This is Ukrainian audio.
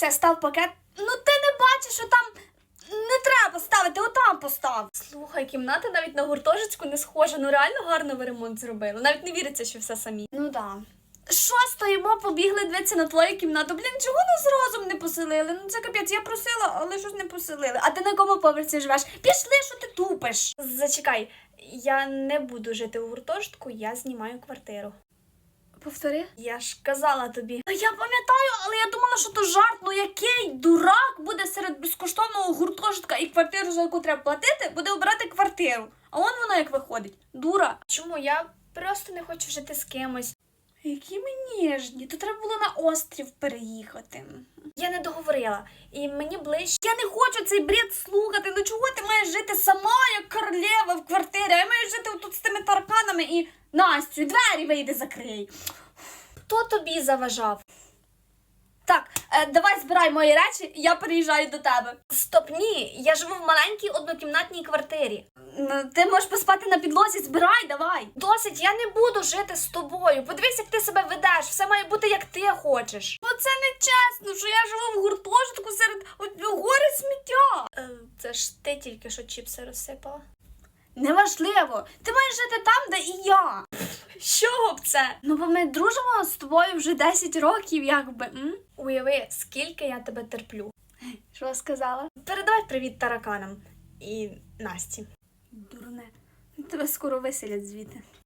Все, став пакет. Ну ти не бачиш, що там не треба ставити, отам постав. Слухай, кімната навіть на гуртожитську не схожа. Ну реально гарно ви ремонт зробили. Навіть не віриться, що все самі. Ну да. Що стоїмо, побігли дивитися на твою кімнату? Блін, чого нас разом не поселили? Ну це капець, я просила, але щось не поселили. А ти на якому поверсі живеш? Пішли, що ти тупиш? Зачекай, я не буду жити у гуртожитку, я знімаю квартиру. Повтори. Я ж казала тобі. Я пам'ятаю, але я думала, що то жарт. Ну який дурак буде серед безкоштовного гуртожитка і квартиру, за яку треба платити, буде обирати квартиру. А он воно як виходить. Дура. Чому я просто не хочу жити з кимось? Які ми ніжні, то треба було на острів переїхати. Я не договорила, і мені ближче. Я не хочу цей бред слухати. Ну чого ти маєш жити сама, як королева в квартирі? А я маю жити тут з тими тарканами і Настю, двері вийди закрий. Хто тобі заважав? Так, е, давай збирай мої речі, я переїжджаю до тебе. Стоп, ні, я живу в маленькій однокімнатній квартирі. Ну, Ти можеш поспати на підлозі, збирай, давай. Досить, я не буду жити з тобою. Подивись, як ти себе ведеш. Все має бути як ти хочеш. Бо це не чесно, що я живу в гуртожитку серед от гори сміття. Е, це ж ти тільки що чіпси розсипала. Неважливо, ти маєш жити там, де і я. Що б це? Ну, бо ми дружимо з тобою вже 10 років, якби. М? Уяви, скільки я тебе терплю. Що сказала? Передавай привіт тараканам і Насті. Дурне. Тебе скоро виселять звідти.